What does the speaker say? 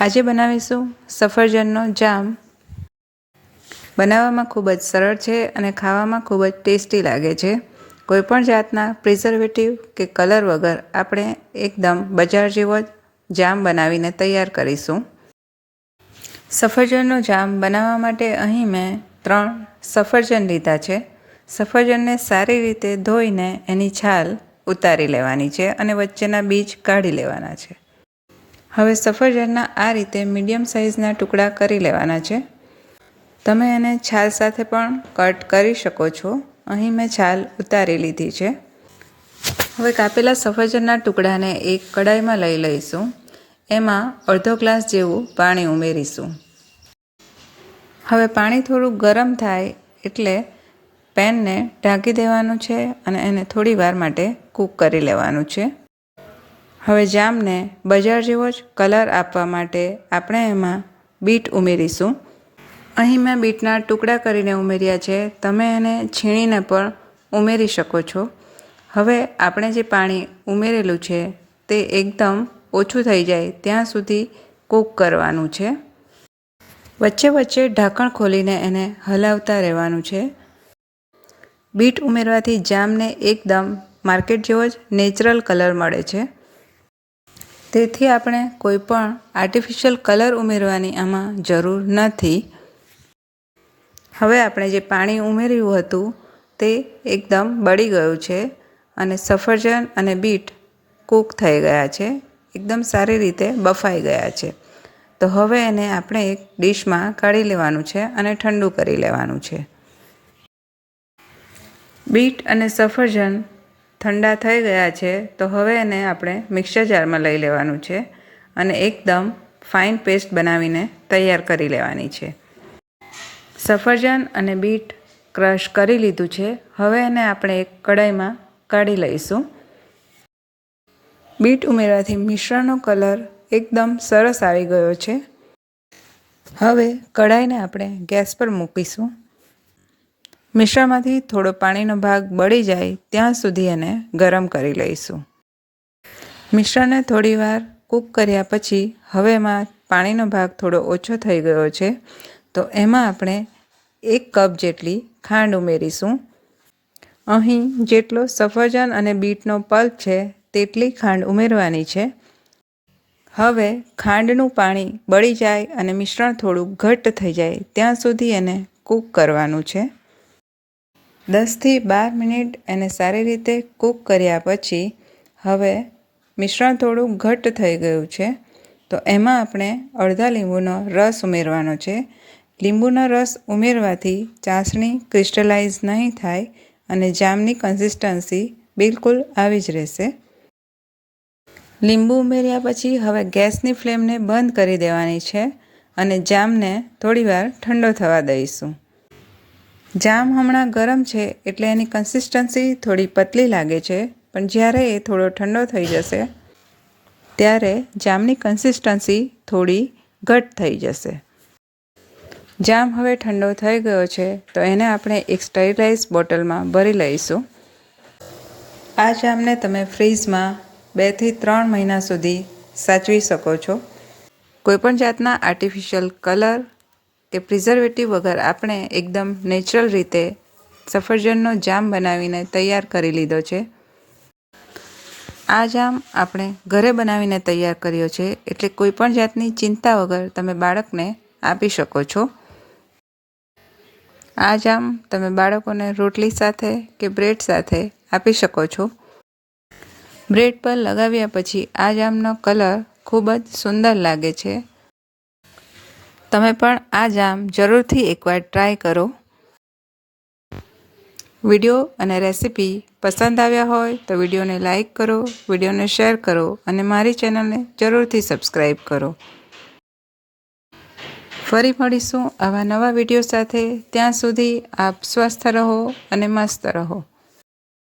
આજે બનાવીશું સફરજનનો જામ. બનાવવામાં ખૂબ જ સરળ છે અને ખાવામાં ખૂબ જ ટેસ્ટી લાગે છે. કોઈપણ જાતના પ્રિઝર્વેટિવ કે કલર વગર આપણે એકદમ બજાર જેવો જ જામ બનાવીને તૈયાર કરીશું. સફરજનનો જામ બનાવવા માટે અહીં મેં ત્રણ સફરજન લીધા છે. સફરજનને સારી રીતે ધોઈને એની છાલ ઉતારી લેવાની છે અને વચ્ચેના બીજ કાઢી લેવાના છે. હવે સફરજનના આ રીતે મીડિયમ સાઇઝના ટુકડા કરી લેવાના છે. તમે એને છાલ સાથે પણ કટ કરી શકો છો. અહીં મેં છાલ ઉતારી લીધી છે. હવે કાપેલા સફરજનના ટુકડાને એક કડાઈમાં લઈ લઈશું. એમાં અડધો ગ્લાસ જેવું પાણી ઉમેરીશું. હવે પાણી થોડું ગરમ થાય એટલે પેનને ઢાંકી દેવાનું છે અને એને થોડી વાર માટે કૂક કરી લેવાનું છે. હવે જામને બજાર જેવો જ કલર આપવા માટે આપણે એમાં બીટ ઉમેરીશું. અહીં મેં બીટના ટુકડા કરીને ઉમેર્યા છે. તમે એને છીણીને પણ ઉમેરી શકો છો. હવે આપણે જે પાણી ઉમેરેલું છે તે એકદમ ઓછું થઈ જાય ત્યાં સુધી કૂક કરવાનું છે. વચ્ચે વચ્ચે ઢાંકણ ખોલીને એને હલાવતા રહેવાનું છે. બીટ ઉમેરવાથી જામને એકદમ માર્કેટ જેવો જ નેચરલ કલર મળે છે. તેથી આપણે કોઈ પણ આર્ટિફિશિયલ કલર ઉમેરવાની આમાં જરૂર નથી. હવે આપણે જે પાણી ઉમેર્યું હતું તે એકદમ બળી ગયું છે અને સફરજન અને બીટ કૂક થઈ ગયા છે, એકદમ સારી રીતે બફાઈ ગયા છે. તો હવે એને આપણે એક ડીશમાં કાઢી લેવાનું છે અને ઠંડુ કરી લેવાનું છે. બીટ અને સફરજન ઠંડા થઈ ગયા છે, તો હવે એને આપણે મિક્સર જારમાં લઈ લેવાનું છે અને એકદમ ફાઇન પેસ્ટ બનાવીને તૈયાર કરી લેવાની છે. સફરજન અને બીટ ક્રશ કરી લીધું છે, હવે એને આપણે એક કડાઈમાં કાઢી લઈશું. બીટ ઉમેરવાથી મિશ્રણનો કલર એકદમ સરસ આવી ગયો છે. હવે કઢાઈને આપણે ગેસ પર મૂકીશું. મિશ્રણમાંથી થોડો પાણીનો ભાગ બળી જાય ત્યાં સુધી એને ગરમ કરી લઈશું. મિશ્રણને થોડીવાર કૂક કર્યા પછી હવે એમાં પાણીનો ભાગ થોડો ઓછો થઈ ગયો છે, તો એમાં આપણે એક કપ જેટલી ખાંડ ઉમેરીશું. અહીં જેટલો સફરજન અને બીટનો પલ્પ છે તેટલી ખાંડ ઉમેરવાની છે. હવે ખાંડનું પાણી બળી જાય અને મિશ્રણ થોડું ઘટ્ટ થઈ જાય ત્યાં સુધી એને કૂક કરવાનું છે. દસથી બાર મિનિટ એને સારી રીતે કૂક કર્યા પછી હવે મિશ્રણ થોડું ઘટ્ટ થઈ ગયું છે. તો એમાં આપણે અડધા લીંબુનો રસ ઉમેરવાનો છે. લીંબુનો રસ ઉમેરવાથી ચાસણી ક્રિસ્ટલાઇઝ નહીં થાય અને જામની કન્સિસ્ટન્સી બિલકુલ આવી જ રહેશે. લીંબુ ઉમેર્યા પછી હવે ગેસની ફ્લેમને બંધ કરી દેવાની છે અને જામને થોડીવાર ઠંડો થવા દઈશું. જામ હમણાં ગરમ છે એટલે એની કન્સિસ્ટન્સી થોડી પતલી લાગે છે, પણ જ્યારે એ થોડો ઠંડો થઈ જશે, ત્યારે જામની કન્સિસ્ટન્સી થોડી ઘટ થઈ જશે. જામ હવે ઠંડો થઈ ગયો છે, તો એને આપણે એક સ્ટરીલાઇઝ બોટલમાં ભરી લઈશું. આ જામને તમે ફ્રીજમાં બેથી ત્રણ મહિના સુધી સાચવી શકો છો. કોઈપણ જાતના આર્ટિફિશિયલ કલર કે પ્રિઝર્વેટિવ વગર આપણે એકદમ નેચરલ રીતે સફરજનનો જામ બનાવીને તૈયાર કરી લીધો છે. આ જામ આપણે ઘરે બનાવીને તૈયાર કર્યો છે એટલે કોઈ પણ જાતની ચિંતા વગર તમે બાળકને આપી શકો છો. આ જામ તમે બાળકોને રોટલી સાથે કે બ્રેડ સાથે આપી શકો છો. બ્રેડ પર લગાવ્યા પછી આ જામનો કલર ખૂબ જ સુંદર લાગે છે. તમે પણ આ જામ જરૂરથી એકવાર ટ્રાય કરો. વીડિયો અને રેસિપી પસંદ આવ્યા હોય તો વિડીયોને લાઈક કરો, વિડીયોને શેર કરો અને મારી ચેનલને જરૂરથી સબસ્ક્રાઈબ કરો. ફરી મળીશું આવા નવા વીડિયો સાથે. ત્યાં સુધી આપ સ્વસ્થ રહો અને મસ્ત રહો.